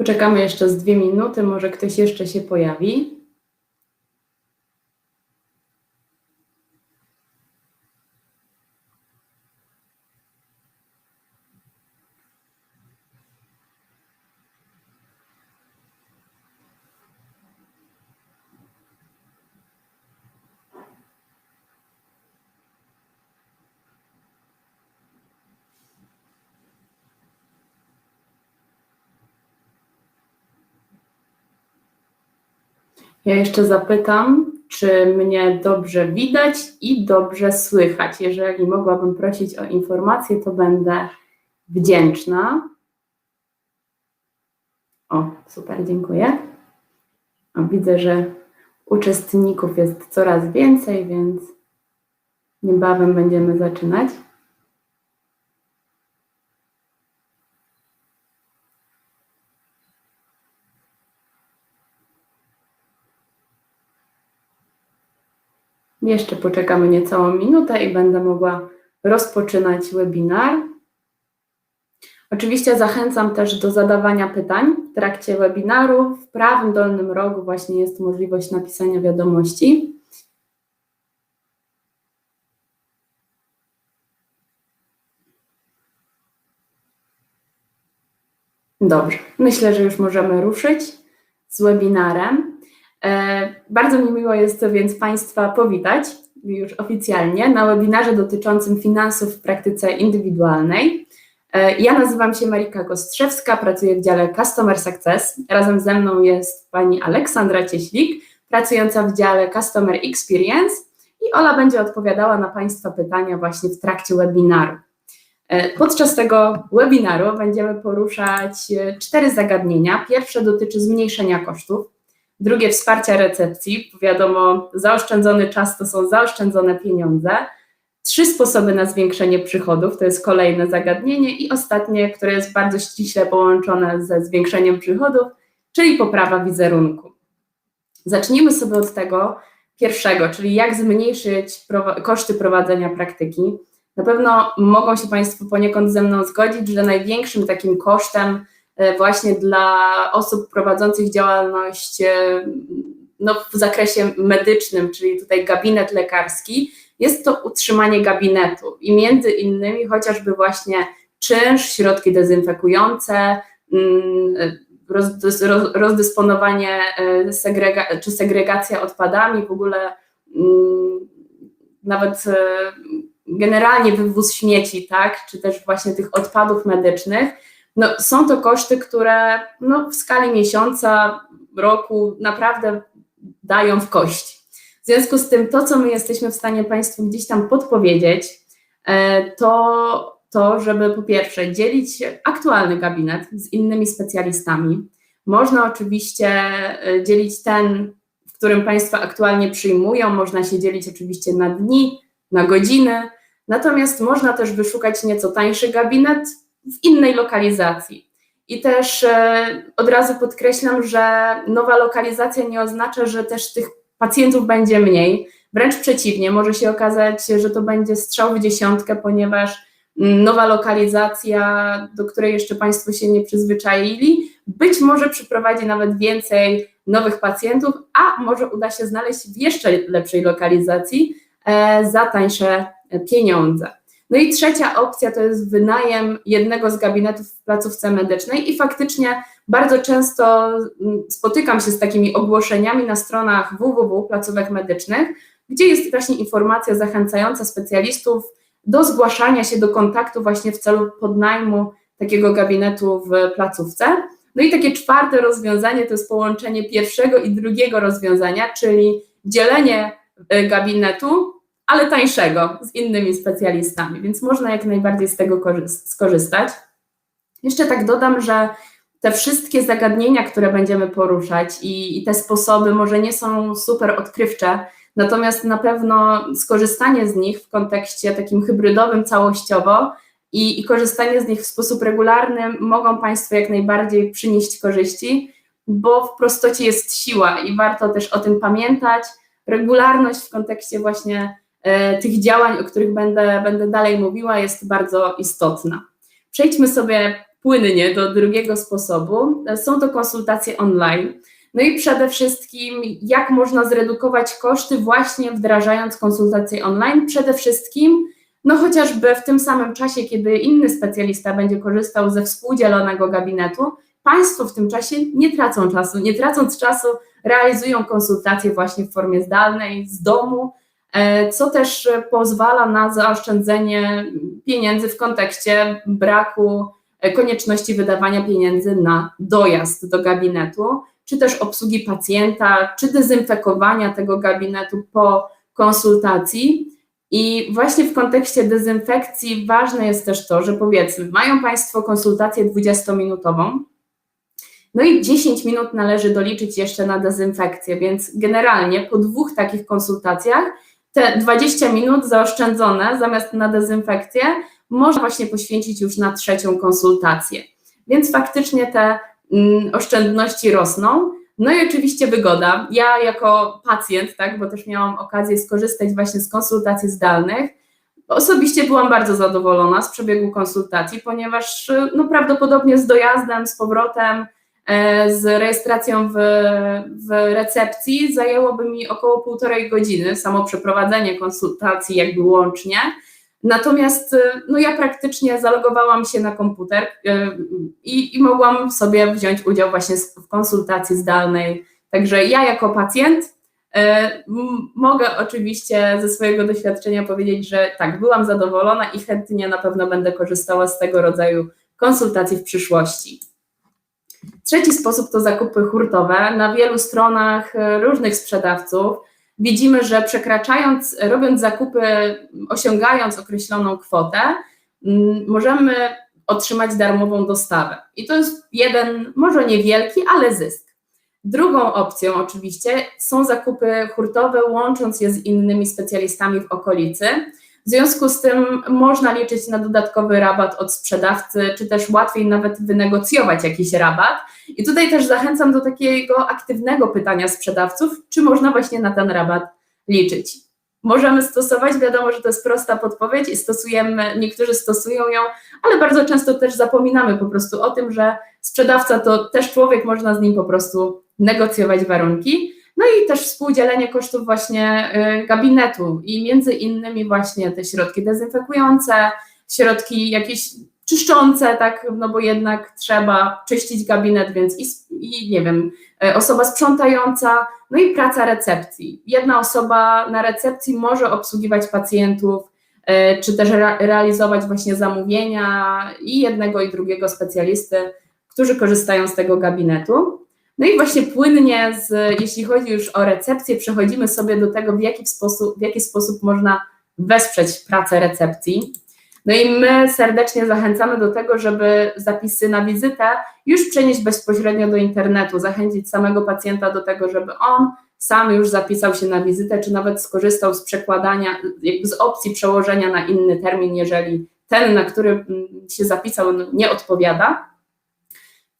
Poczekamy jeszcze z dwie minuty, może ktoś jeszcze się pojawi. Ja jeszcze zapytam, czy mnie dobrze widać i dobrze słychać. Jeżeli mogłabym prosić o informację, to będę wdzięczna. O, super, dziękuję. Widzę, że uczestników jest coraz więcej, więc niebawem będziemy zaczynać. Jeszcze poczekamy niecałą minutę i będę mogła rozpoczynać webinar. Oczywiście zachęcam też do zadawania pytań w trakcie webinaru. W prawym dolnym rogu właśnie jest możliwość napisania wiadomości. Dobrze, myślę, że już możemy ruszyć z webinarem. E, bardzo mi miło jest więc Państwa powitać już oficjalnie na webinarze dotyczącym finansów w praktyce indywidualnej. E, ja nazywam się Marika Kostrzewska, pracuję w dziale Customer Success. Razem ze mną jest pani Aleksandra Cieślik, pracująca w dziale Customer Experience i Ola będzie odpowiadała na Państwa pytania właśnie w trakcie webinaru. E, podczas tego webinaru będziemy poruszać cztery zagadnienia. Pierwsze dotyczy zmniejszenia kosztów, Drugie wsparcia recepcji. Wiadomo, zaoszczędzony czas to są zaoszczędzone pieniądze. Trzy sposoby na zwiększenie przychodów to jest kolejne zagadnienie. I ostatnie, które jest bardzo ściśle połączone ze zwiększeniem przychodów, czyli poprawa wizerunku. Zacznijmy sobie od tego pierwszego, czyli jak zmniejszyć koszty prowadzenia praktyki. Na pewno mogą się Państwo poniekąd ze mną zgodzić, że największym takim kosztem właśnie dla osób prowadzących działalność e, no, w zakresie medycznym, czyli tutaj gabinet lekarski, jest to utrzymanie gabinetu i między innymi chociażby właśnie czynsz, środki dezynfekujące, mm, rozdysponowanie e, segrega czy segregacja odpadami, w ogóle mm, nawet generalnie wywóz śmieci, tak, czy też właśnie tych odpadów medycznych, no, są to koszty, które no, w skali miesiąca, roku naprawdę dają w kości. W związku z tym, to co my jesteśmy w stanie Państwu gdzieś tam podpowiedzieć, e, to to, żeby po pierwsze dzielić aktualny gabinet z innymi specjalistami. Można oczywiście e, dzielić ten, w którym Państwo aktualnie przyjmują, można się dzielić oczywiście na dni, na godziny, natomiast można też wyszukać nieco tańszy gabinet, w innej lokalizacji. I też e, od razu podkreślam, że nowa lokalizacja nie oznacza, że też tych pacjentów będzie mniej. Wręcz przeciwnie, może się okazać, że to będzie strzał w dziesiątkę, ponieważ mm, nowa lokalizacja, do której jeszcze Państwo się nie przyzwyczaili, być może przyprowadzi nawet więcej nowych pacjentów, a może uda się znaleźć w jeszcze lepszej lokalizacji e, za tańsze pieniądze. No i trzecia opcja to jest wynajem jednego z gabinetów w placówce medycznej i faktycznie bardzo często mm, spotykam się z takimi ogłoszeniami na stronach www placówek medycznych, gdzie jest właśnie informacja zachęcająca specjalistów do zgłaszania się do kontaktu właśnie w celu podnajmu takiego gabinetu w placówce. No i takie czwarte rozwiązanie to jest połączenie pierwszego i drugiego rozwiązania, czyli dzielenie e, gabinetu ale tańszego z innymi specjalistami, więc można jak najbardziej z tego skorzystać. Jeszcze tak dodam, że te wszystkie zagadnienia, które będziemy poruszać i, i, te sposoby może nie są super odkrywcze, natomiast na pewno skorzystanie z nich w kontekście takim hybrydowym całościowo i, i korzystanie z nich w sposób regularny mogą Państwu jak najbardziej przynieść korzyści, bo w prostocie jest siła i warto też o tym pamiętać. Regularność w kontekście właśnie tych działań, o których będę, będę dalej mówiła, jest bardzo istotna. Przejdźmy sobie płynnie do drugiego sposobu. Są to konsultacje online. No i przede wszystkim, jak można zredukować koszty właśnie wdrażając konsultacje online? Przede wszystkim, no chociażby w tym samym czasie, kiedy inny specjalista będzie korzystał ze współdzielonego gabinetu, Państwo w tym czasie nie tracą czasu. Nie tracąc czasu, realizują konsultacje właśnie w formie zdalnej, z domu, e, co też pozwala na zaoszczędzenie pieniędzy w kontekście braku e, konieczności wydawania pieniędzy na dojazd do gabinetu, czy też obsługi pacjenta, czy dezynfekowania tego gabinetu po konsultacji. I właśnie w kontekście dezynfekcji ważne jest też to, że powiedzmy, mają Państwo konsultację 20-minutową, no i 10 minut należy doliczyć jeszcze na dezynfekcję, więc generalnie po dwóch takich konsultacjach te 20 minut zaoszczędzone zamiast na dezynfekcję można właśnie poświęcić już na trzecią konsultację. Więc faktycznie te mm, oszczędności rosną. No i oczywiście wygoda. Ja jako pacjent, tak, bo też miałam okazję skorzystać właśnie z konsultacji zdalnych, osobiście byłam bardzo zadowolona z przebiegu konsultacji, ponieważ no, prawdopodobnie z dojazdem, z powrotem, z rejestracją w, w recepcji zajęłoby mi około półtorej godziny, samo przeprowadzenie konsultacji jakby łącznie. Natomiast e, no ja praktycznie zalogowałam się na komputer e, i, i mogłam sobie wziąć udział właśnie w konsultacji zdalnej. Także ja jako pacjent mogę oczywiście ze swojego doświadczenia powiedzieć, że tak, byłam zadowolona i chętnie na pewno będę korzystała z tego rodzaju konsultacji w przyszłości. Trzeci sposób to zakupy hurtowe. Na wielu stronach e, różnych sprzedawców widzimy, że przekraczając, robiąc zakupy, osiągając określoną kwotę, możemy otrzymać darmową dostawę. I to jest jeden, może niewielki, ale zysk. Drugą opcją oczywiście są zakupy hurtowe, łącząc je z innymi specjalistami w okolicy. W związku z tym można liczyć na dodatkowy rabat od sprzedawcy, czy też łatwiej nawet wynegocjować jakiś rabat. I tutaj też zachęcam do takiego aktywnego pytania sprzedawców, czy można właśnie na ten rabat liczyć. Możemy stosować, wiadomo, że to jest prosta podpowiedź i stosujemy, niektórzy stosują ją, ale bardzo często też zapominamy po prostu o tym, że sprzedawca to też człowiek, można z nim po prostu negocjować warunki. No i też współdzielenie kosztów właśnie y, gabinetu i między innymi właśnie te środki dezynfekujące, środki jakieś czyszczące, tak, no bo jednak trzeba czyścić gabinet, więc i, i nie wiem, y, osoba sprzątająca, no i praca recepcji. Jedna osoba na recepcji może obsługiwać pacjentów, y, czy też re realizować właśnie zamówienia i jednego i drugiego specjalisty, którzy korzystają z tego gabinetu. No i właśnie płynnie, z, jeśli chodzi już o recepcję, przechodzimy sobie do tego, w jaki sposób, w jaki sposób można wesprzeć pracę recepcji. No i my serdecznie zachęcamy do tego, żeby zapisy na wizytę już przenieść bezpośrednio do internetu, zachęcić samego pacjenta do tego, żeby on sam już zapisał się na wizytę, czy nawet skorzystał z przekładania, z opcji przełożenia na inny termin, jeżeli ten, na który się zapisał, nie odpowiada.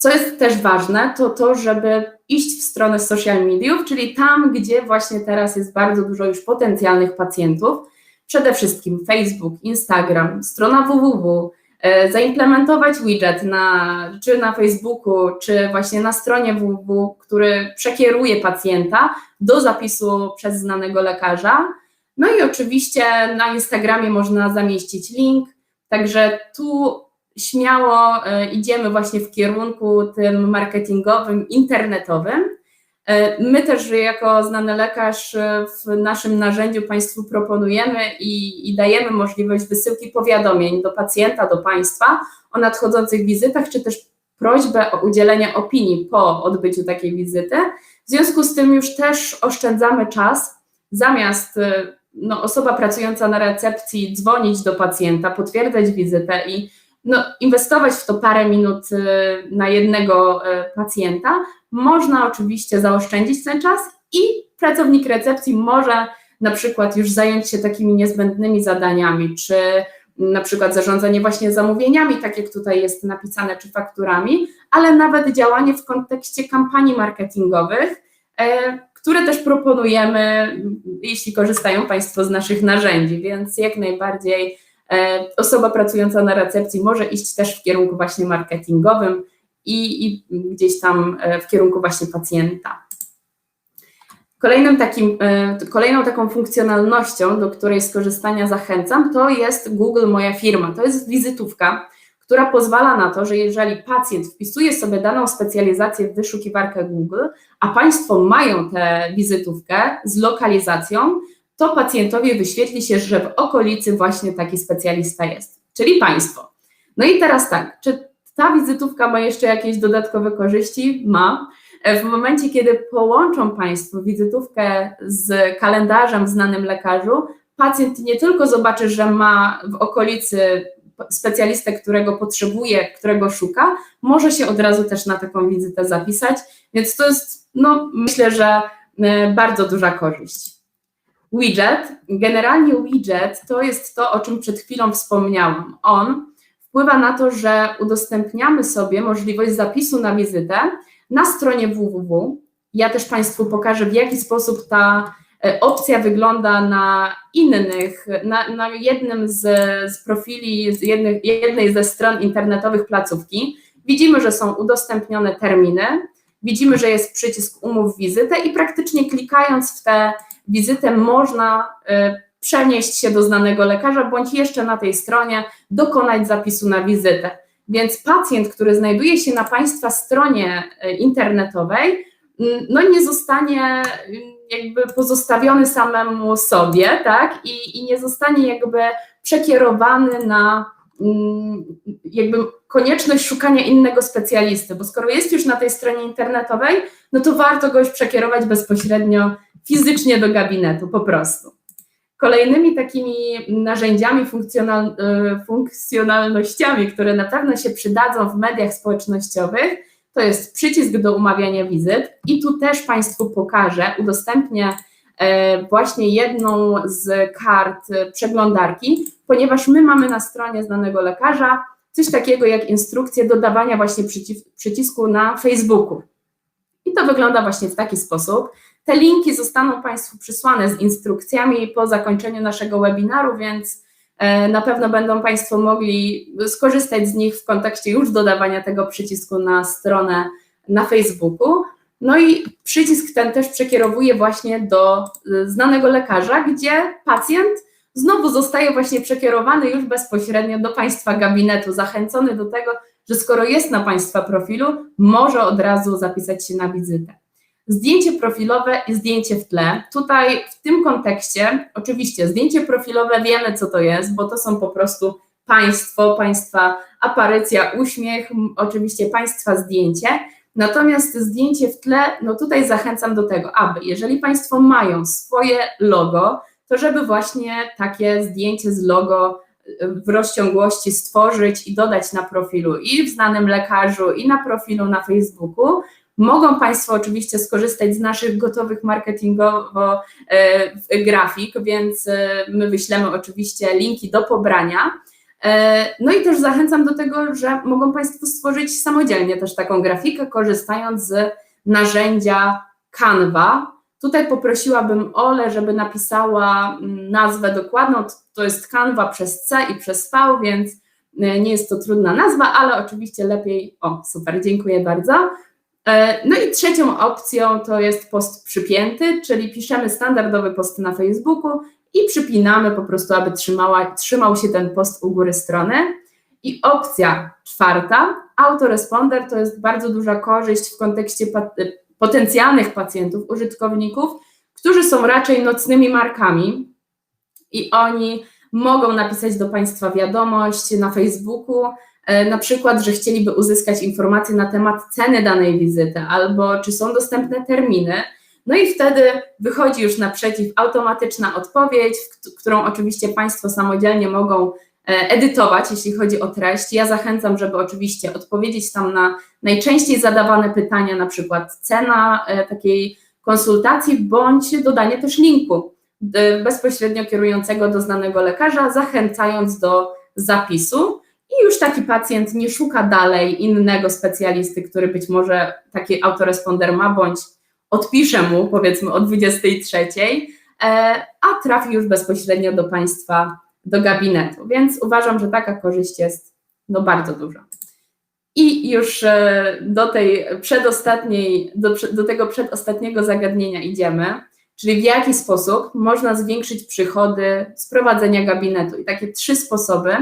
Co jest też ważne, to to, żeby iść w stronę social mediów, czyli tam, gdzie właśnie teraz jest bardzo dużo już potencjalnych pacjentów. Przede wszystkim Facebook, Instagram, strona www, e, zaimplementować widget na, czy na Facebooku, czy właśnie na stronie www, który przekieruje pacjenta do zapisu przez znanego lekarza. No i oczywiście na Instagramie można zamieścić link, także tu śmiało e, idziemy właśnie w kierunku tym marketingowym, internetowym. E, my też jako znany lekarz e, w naszym narzędziu Państwu proponujemy i, i, dajemy możliwość wysyłki powiadomień do pacjenta, do Państwa o nadchodzących wizytach, czy też prośbę o udzielenie opinii po odbyciu takiej wizyty. W związku z tym już też oszczędzamy czas, zamiast no, osoba pracująca na recepcji dzwonić do pacjenta, potwierdzać wizytę i no, inwestować w to parę minut y, na jednego y, pacjenta, można oczywiście zaoszczędzić ten czas i pracownik recepcji może na przykład już zająć się takimi niezbędnymi zadaniami, czy na przykład zarządzanie właśnie zamówieniami, tak jak tutaj jest napisane, czy fakturami, ale nawet działanie w kontekście kampanii marketingowych, e, które też proponujemy, jeśli korzystają Państwo z naszych narzędzi, więc jak najbardziej osoba pracująca na recepcji może iść też w kierunku właśnie marketingowym i, i gdzieś tam w kierunku właśnie pacjenta. Kolejnym takim, kolejną taką funkcjonalnością, do której skorzystania zachęcam, to jest Google Moja Firma. To jest wizytówka, która pozwala na to, że jeżeli pacjent wpisuje sobie daną specjalizację w wyszukiwarkę Google, a Państwo mają tę wizytówkę z lokalizacją, to pacjentowi wyświetli się, że w okolicy właśnie taki specjalista jest, czyli Państwo. No i teraz tak, czy ta wizytówka ma jeszcze jakieś dodatkowe korzyści? Ma. W momencie, kiedy połączą Państwo wizytówkę z kalendarzem znanym lekarzu, pacjent nie tylko zobaczy, że ma w okolicy specjalistę, którego potrzebuje, którego szuka, może się od razu też na taką wizytę zapisać, więc to jest, no myślę, że e, bardzo duża korzyść. Widget, generalnie widget to jest to, o czym przed chwilą wspomniałam. On wpływa na to, że udostępniamy sobie możliwość zapisu na wizytę na stronie www. Ja też Państwu pokażę, w jaki sposób ta E, opcja wygląda na innych, na, na jednym z, z profili, z jednych, jednej ze stron internetowych placówki. Widzimy, że są udostępnione terminy, widzimy, że jest przycisk umów wizytę i praktycznie klikając w tę wizytę można y, przenieść się do znanego lekarza, bądź jeszcze na tej stronie dokonać zapisu na wizytę. Więc pacjent, który znajduje się na Państwa stronie e, internetowej, no nie zostanie jakby pozostawiony samemu sobie, tak, i, i nie zostanie jakby przekierowany na mm, jakby konieczność szukania innego specjalisty, bo skoro jest już na tej stronie internetowej, no to warto go już przekierować bezpośrednio fizycznie do gabinetu, po prostu. Kolejnymi takimi narzędziami, funkcjonal, y, funkcjonalnościami, które na pewno się przydadzą w mediach społecznościowych, to jest przycisk do umawiania wizyt i tu też Państwu pokażę, udostępnię e, właśnie jedną z kart przeglądarki, ponieważ my mamy na stronie znanego lekarza coś takiego jak instrukcję dodawania właśnie przycisku na Facebooku. I to wygląda właśnie w taki sposób. Te linki zostaną Państwu przysłane z instrukcjami po zakończeniu naszego webinaru, więc E, na pewno będą Państwo mogli skorzystać z nich w kontekście już dodawania tego przycisku na stronę na Facebooku. No i przycisk ten też przekierowuje właśnie do e, znanego lekarza, gdzie pacjent znowu zostaje właśnie przekierowany już bezpośrednio do Państwa gabinetu, zachęcony do tego, że skoro jest na Państwa profilu, może od razu zapisać się na wizytę zdjęcie profilowe i zdjęcie w tle. Tutaj w tym kontekście, oczywiście, zdjęcie profilowe wiemy, co to jest, bo to są po prostu państwo, państwa aparycja, uśmiech, oczywiście państwa zdjęcie. Natomiast zdjęcie w tle, no tutaj zachęcam do tego, aby jeżeli Państwo mają swoje logo, to żeby właśnie takie zdjęcie z logo w rozciągłości stworzyć i dodać na profilu i w znanym lekarzu, i na profilu na Facebooku, Mogą Państwo oczywiście skorzystać z naszych gotowych marketingowo e, grafik, więc e, my wyślemy oczywiście linki do pobrania. E, no i też zachęcam do tego, że mogą Państwo stworzyć samodzielnie też taką grafikę, korzystając z narzędzia Canva. Tutaj poprosiłabym Ole, żeby napisała mm, nazwę dokładną. To jest Canva przez C i przez V, więc nie jest to trudna nazwa, ale oczywiście lepiej. O, super, dziękuję bardzo. E, no i trzecią opcją to jest post przypięty, czyli piszemy standardowy post na Facebooku i przypinamy po prostu, aby trzymała, trzymał się ten post u góry strony. I opcja czwarta, autoresponder to jest bardzo duża korzyść w kontekście potencjalnych pacjentów, użytkowników, którzy są raczej nocnymi markami i oni mogą napisać do Państwa wiadomość na Facebooku, E, na przykład, że chcieliby uzyskać informacje na temat ceny danej wizyty albo czy są dostępne terminy. No i wtedy wychodzi już naprzeciw automatyczna odpowiedź, którą oczywiście Państwo samodzielnie mogą e, edytować, jeśli chodzi o treść. Ja zachęcam, żeby oczywiście odpowiedzieć tam na najczęściej zadawane pytania, na przykład cena e, takiej konsultacji, bądź dodanie też linku bezpośrednio kierującego do znanego lekarza, zachęcając do zapisu. I już taki pacjent nie szuka dalej innego specjalisty, który być może taki autoresponder ma, bądź odpisze mu powiedzmy o 23, e, a trafi już bezpośrednio do Państwa do gabinetu, więc uważam, że taka korzyść jest no, bardzo duża. I już e, do tej przedostatniej, do, do tego przedostatniego zagadnienia idziemy, czyli w jaki sposób można zwiększyć przychody z prowadzenia gabinetu. I takie trzy sposoby.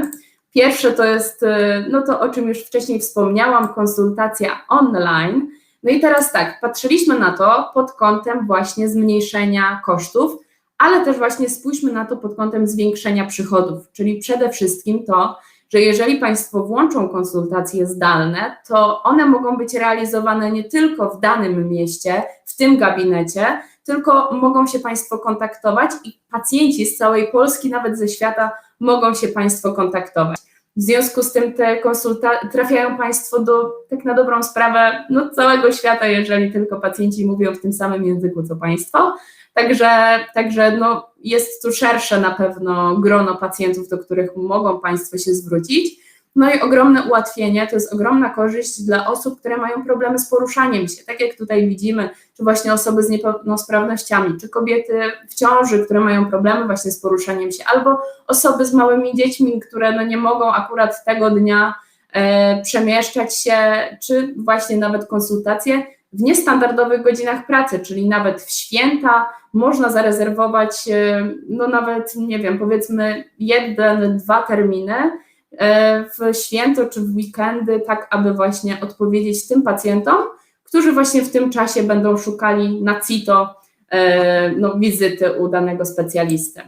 Pierwsze to jest, e, no to o czym już wcześniej wspomniałam, konsultacja online. No i teraz tak, patrzyliśmy na to pod kątem właśnie zmniejszenia kosztów, ale też właśnie spójrzmy na to pod kątem zwiększenia przychodów, czyli przede wszystkim to, że jeżeli Państwo włączą konsultacje zdalne, to one mogą być realizowane nie tylko w danym mieście, w tym gabinecie, tylko mogą się Państwo kontaktować i pacjenci z całej Polski, nawet ze świata, mogą się Państwo kontaktować. W związku z tym te konsultacje trafiają Państwo do, tak na dobrą sprawę, no, całego świata, jeżeli tylko pacjenci mówią w tym samym języku co Państwo. Także, także no, jest tu szersze na pewno grono pacjentów, do których mogą Państwo się zwrócić. No i ogromne ułatwienie, to jest ogromna korzyść dla osób, które mają problemy z poruszaniem się, tak jak tutaj widzimy, czy właśnie osoby z niepełnosprawnościami, czy kobiety w ciąży, które mają problemy właśnie z poruszaniem się, albo osoby z małymi dziećmi, które no nie mogą akurat tego dnia e, przemieszczać się, czy właśnie nawet konsultacje w niestandardowych godzinach pracy, czyli nawet w święta można zarezerwować, e, no nawet, nie wiem, powiedzmy jeden, dwa terminy w święto czy w weekendy, tak aby właśnie odpowiedzieć tym pacjentom, którzy właśnie w tym czasie będą szukali na CITO e, no, wizyty u danego specjalisty.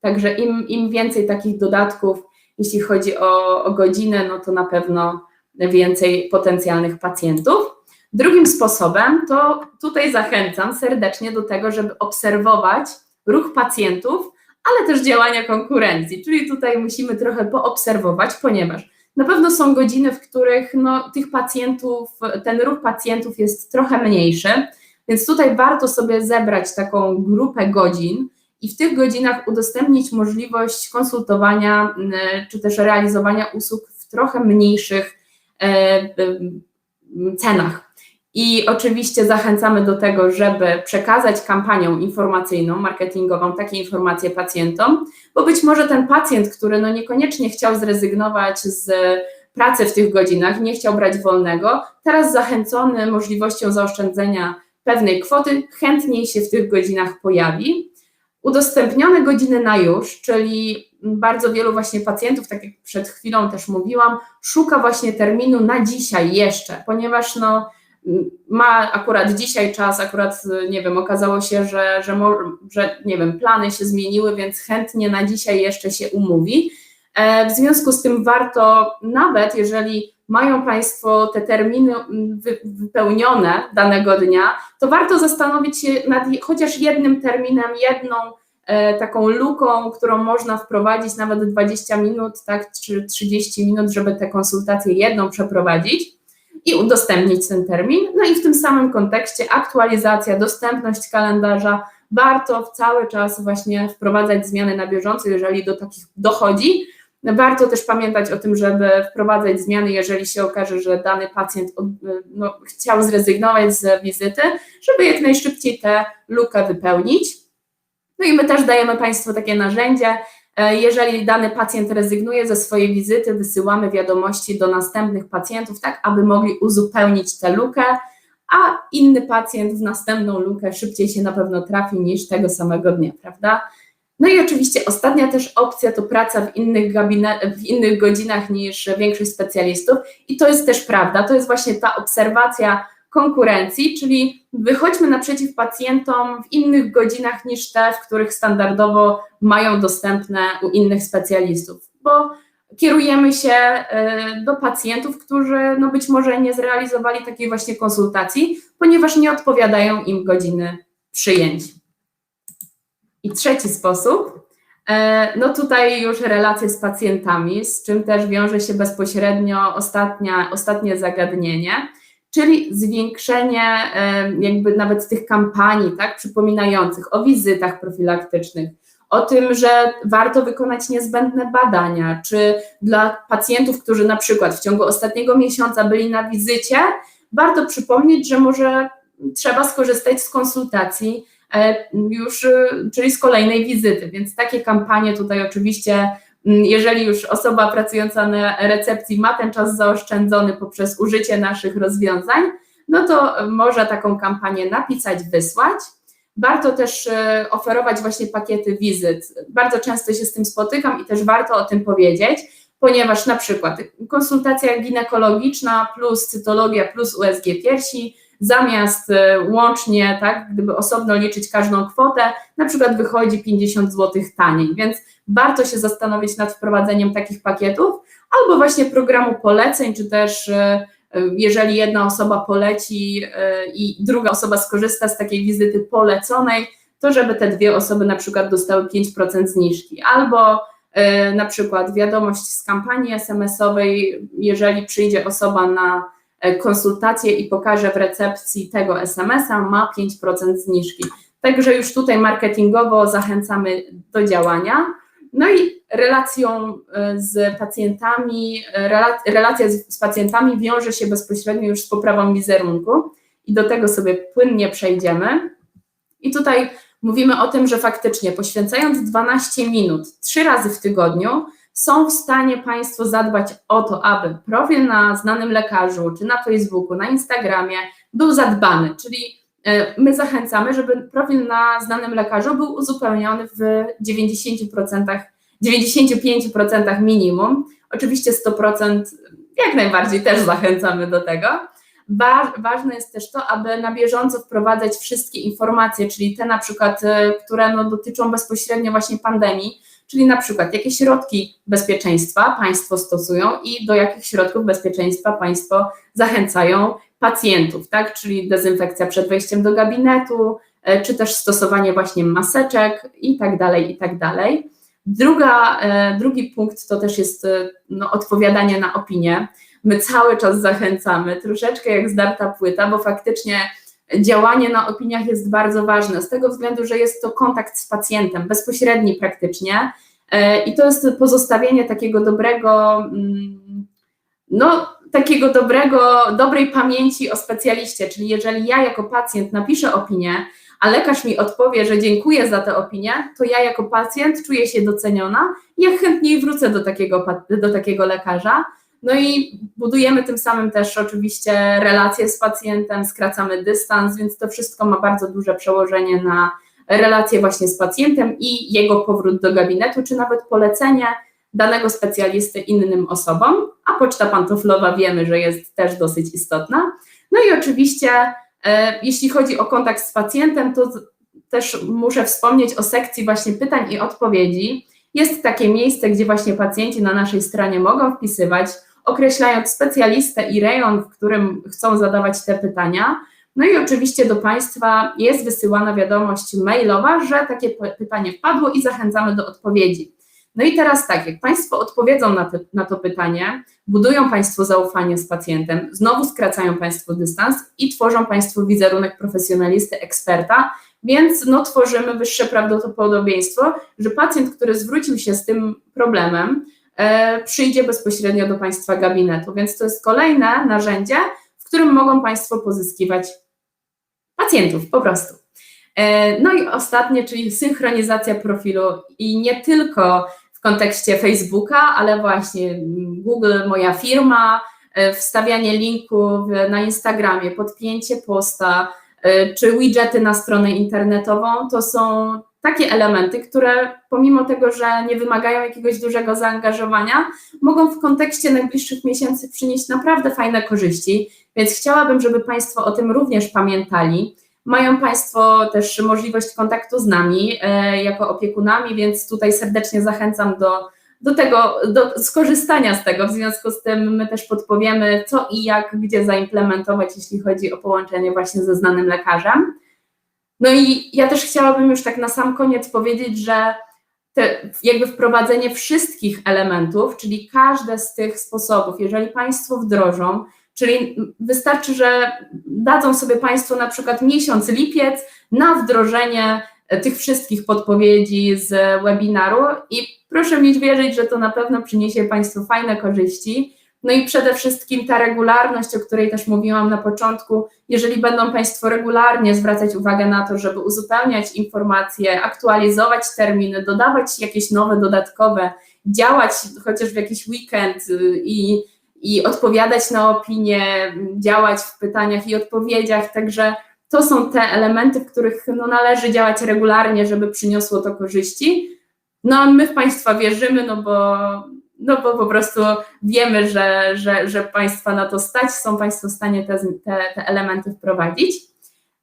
Także im, im więcej takich dodatków, jeśli chodzi o, o godzinę, no to na pewno więcej potencjalnych pacjentów. Drugim sposobem to tutaj zachęcam serdecznie do tego, żeby obserwować ruch pacjentów, ale też działania konkurencji, czyli tutaj musimy trochę poobserwować, ponieważ na pewno są godziny, w których no, tych pacjentów, ten ruch pacjentów jest trochę mniejszy, więc tutaj warto sobie zebrać taką grupę godzin i w tych godzinach udostępnić możliwość konsultowania czy też realizowania usług w trochę mniejszych e, cenach. I oczywiście zachęcamy do tego, żeby przekazać kampanią informacyjną, marketingową takie informacje pacjentom, bo być może ten pacjent, który no niekoniecznie chciał zrezygnować z pracy w tych godzinach, nie chciał brać wolnego, teraz zachęcony możliwością zaoszczędzenia pewnej kwoty, chętniej się w tych godzinach pojawi. Udostępnione godziny na już, czyli bardzo wielu właśnie pacjentów, tak jak przed chwilą też mówiłam, szuka właśnie terminu na dzisiaj jeszcze, ponieważ no ma akurat dzisiaj czas, akurat nie wiem, okazało się, że, że, że nie wiem, plany się zmieniły, więc chętnie na dzisiaj jeszcze się umówi. E, w związku z tym warto, nawet jeżeli mają Państwo te terminy wypełnione danego dnia, to warto zastanowić się nad chociaż jednym terminem, jedną e, taką luką, którą można wprowadzić nawet 20 minut, tak, czy 30 minut, żeby tę konsultację jedną przeprowadzić i udostępnić ten termin. No i w tym samym kontekście aktualizacja, dostępność kalendarza. Warto cały czas właśnie wprowadzać zmiany na bieżąco, jeżeli do takich dochodzi. Warto też pamiętać o tym, żeby wprowadzać zmiany, jeżeli się okaże, że dany pacjent no, chciał zrezygnować z wizyty, żeby jak najszybciej tę lukę wypełnić. No i my też dajemy Państwu takie narzędzie, jeżeli dany pacjent rezygnuje ze swojej wizyty, wysyłamy wiadomości do następnych pacjentów, tak aby mogli uzupełnić tę lukę, a inny pacjent w następną lukę szybciej się na pewno trafi niż tego samego dnia, prawda? No i oczywiście ostatnia też opcja to praca w innych, w innych godzinach niż większość specjalistów i to jest też prawda, to jest właśnie ta obserwacja konkurencji, czyli wychodźmy naprzeciw pacjentom w innych godzinach niż te, w których standardowo mają dostępne u innych specjalistów, bo kierujemy się e, do pacjentów, którzy no być może nie zrealizowali takiej właśnie konsultacji, ponieważ nie odpowiadają im godziny przyjęć. I trzeci sposób, e, no tutaj już relacje z pacjentami, z czym też wiąże się bezpośrednio ostatnia, ostatnie zagadnienie czyli zwiększenie jakby nawet tych kampanii, tak, przypominających o wizytach profilaktycznych, o tym, że warto wykonać niezbędne badania, czy dla pacjentów, którzy na przykład w ciągu ostatniego miesiąca byli na wizycie, warto przypomnieć, że może trzeba skorzystać z konsultacji już, czyli z kolejnej wizyty. Więc takie kampanie tutaj oczywiście jeżeli już osoba pracująca na recepcji ma ten czas zaoszczędzony poprzez użycie naszych rozwiązań, no to może taką kampanię napisać, wysłać. Warto też e, oferować właśnie pakiety wizyt. Bardzo często się z tym spotykam i też warto o tym powiedzieć, ponieważ na przykład konsultacja ginekologiczna plus cytologia plus USG piersi zamiast e, łącznie, tak, gdyby osobno liczyć każdą kwotę, na przykład wychodzi 50 zł taniej, więc warto się zastanowić nad wprowadzeniem takich pakietów, albo właśnie programu poleceń, czy też e, jeżeli jedna osoba poleci e, i druga osoba skorzysta z takiej wizyty poleconej, to żeby te dwie osoby na przykład dostały 5% zniżki, albo na przykład wiadomość z kampanii SMS-owej, jeżeli przyjdzie osoba na E, konsultację i pokaże w recepcji tego SMS-a, ma 5% zniżki. Także już tutaj marketingowo zachęcamy do działania. No i relacją e, z pacjentami, relacja z pacjentami wiąże się bezpośrednio już z poprawą wizerunku i do tego sobie płynnie przejdziemy. I tutaj mówimy o tym, że faktycznie poświęcając 12 minut trzy razy w tygodniu, są w stanie Państwo zadbać o to, aby profil na znanym lekarzu, czy na Facebooku, na Instagramie był zadbany, czyli e, my zachęcamy, żeby profil na znanym lekarzu był uzupełniony w 90%, 95% minimum. Oczywiście 100% jak najbardziej też zachęcamy do tego. Ważne jest też to, aby na bieżąco wprowadzać wszystkie informacje, czyli te na przykład, e, które no, dotyczą bezpośrednio właśnie pandemii, czyli na przykład jakie środki bezpieczeństwa państwo stosują i do jakich środków bezpieczeństwa państwo zachęcają pacjentów, tak? Czyli dezynfekcja przed wejściem do gabinetu, e, czy też stosowanie właśnie maseczek i tak dalej, i tak dalej. Druga, e, drugi punkt to też jest e, no, odpowiadanie na opinie. My cały czas zachęcamy, troszeczkę jak zdarta płyta, bo faktycznie działanie na opiniach jest bardzo ważne, z tego względu, że jest to kontakt z pacjentem, bezpośredni praktycznie. E, I to jest pozostawienie takiego dobrego, mm, no, takiego dobrego, dobrej pamięci o specjaliście. Czyli jeżeli ja jako pacjent napiszę opinię, a lekarz mi odpowie, że dziękuję za tę opinię, to ja jako pacjent czuję się doceniona i ja chętniej wrócę do takiego, do takiego lekarza. No i budujemy tym samym też oczywiście relacje z pacjentem, skracamy dystans, więc to wszystko ma bardzo duże przełożenie na relacje właśnie z pacjentem i jego powrót do gabinetu, czy nawet polecenie danego specjalisty innym osobom, a poczta pantoflowa wiemy, że jest też dosyć istotna. No i oczywiście, e, jeśli chodzi o kontakt z pacjentem, to też muszę wspomnieć o sekcji właśnie pytań i odpowiedzi. Jest takie miejsce, gdzie właśnie pacjenci na naszej stronie mogą wpisywać określając specjalistę i rejon, w którym chcą zadawać te pytania. No i oczywiście do Państwa jest wysyłana wiadomość mailowa, że takie pytanie wpadło i zachęcamy do odpowiedzi. No i teraz tak, jak Państwo odpowiedzą na, te, na to pytanie, budują Państwo zaufanie z pacjentem, znowu skracają Państwo dystans i tworzą Państwo wizerunek profesjonalisty, eksperta, więc no, tworzymy wyższe prawdopodobieństwo, że pacjent, który zwrócił się z tym problemem, przyjdzie bezpośrednio do Państwa gabinetu. Więc to jest kolejne narzędzie, w którym mogą Państwo pozyskiwać pacjentów po prostu. E, no i ostatnie, czyli synchronizacja profilu i nie tylko w kontekście Facebooka, ale właśnie Google, moja firma, e, wstawianie linków na Instagramie, podpięcie posta, czy widgety na stronę internetową, to są takie elementy, które pomimo tego, że nie wymagają jakiegoś dużego zaangażowania, mogą w kontekście najbliższych miesięcy przynieść naprawdę fajne korzyści. Więc chciałabym, żeby Państwo o tym również pamiętali. Mają Państwo też możliwość kontaktu z nami e, jako opiekunami, więc tutaj serdecznie zachęcam do, do tego, do skorzystania z tego. W związku z tym my też podpowiemy, co i jak, gdzie zaimplementować, jeśli chodzi o połączenie właśnie ze znanym lekarzem. No i ja też chciałabym już tak na sam koniec powiedzieć, że te, jakby wprowadzenie wszystkich elementów, czyli każde z tych sposobów, jeżeli Państwo wdrożą, czyli wystarczy, że dadzą sobie Państwo na przykład miesiąc lipiec na wdrożenie tych wszystkich podpowiedzi z webinaru i proszę mieć wierzyć, że to na pewno przyniesie Państwu fajne korzyści. No i przede wszystkim ta regularność, o której też mówiłam na początku, jeżeli będą Państwo regularnie zwracać uwagę na to, żeby uzupełniać informacje, aktualizować terminy, dodawać jakieś nowe, dodatkowe, działać chociaż w jakiś weekend y, i, i odpowiadać na opinie, działać w pytaniach i odpowiedziach, także to są te elementy, w których no, należy działać regularnie, żeby przyniosło to korzyści. No a my w Państwa wierzymy, no bo, no bo po prostu wiemy, że, że, że Państwa na to stać, są Państwo w stanie te, te, te elementy wprowadzić.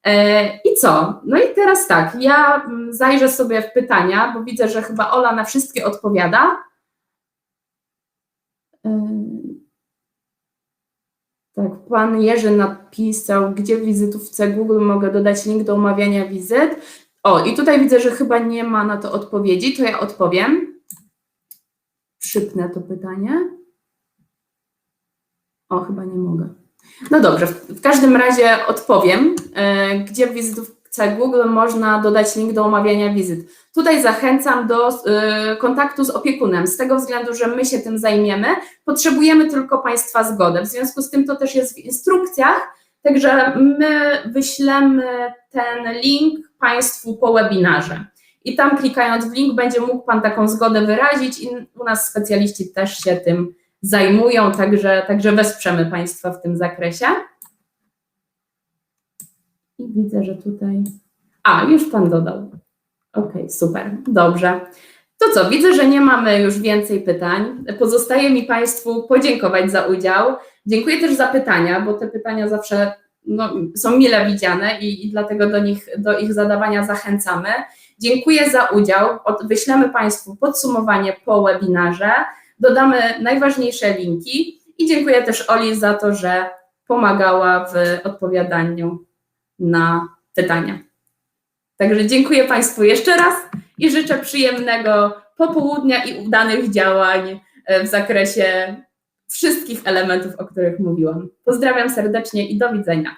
E, I co? No i teraz tak, ja mm, zajrzę sobie w pytania, bo widzę, że chyba Ola na wszystkie odpowiada. E, Tak, pan Jerzy napisał, gdzie w wizytówce Google mogę dodać link do omawiania wizyt. O, i tutaj widzę, że chyba nie ma na to odpowiedzi, to ja odpowiem. Przypnę to pytanie. O, chyba nie mogę. No dobrze, w, każdym razie odpowiem, e, gdzie w wizytówce Google można dodać link do omawiania wizyt. Tutaj zachęcam do e, kontaktu z opiekunem, z tego względu, że my się tym zajmiemy. Potrzebujemy tylko Państwa zgody. W związku z tym to też jest w instrukcjach, także my wyślemy ten link Państwu po webinarze. I tam klikając w link będzie mógł Pan taką zgodę wyrazić i u nas specjaliści też się tym zajmują, także, także wesprzemy Państwa w tym zakresie. I widzę, że tutaj. A, już Pan dodał. Ok, super, dobrze. To co, widzę, że nie mamy już więcej pytań. Pozostaje mi Państwu podziękować za udział. Dziękuję też za pytania, bo te pytania zawsze no, są mile widziane i, i dlatego do, nich, do ich zadawania zachęcamy. Dziękuję za udział. Od, wyślemy Państwu podsumowanie po webinarze, dodamy najważniejsze linki i dziękuję też Oli za to, że pomagała w odpowiadaniu na pytania. Także dziękuję Państwu jeszcze raz i życzę przyjemnego popołudnia i udanych działań w zakresie wszystkich elementów, o których mówiłam. Pozdrawiam serdecznie i do widzenia.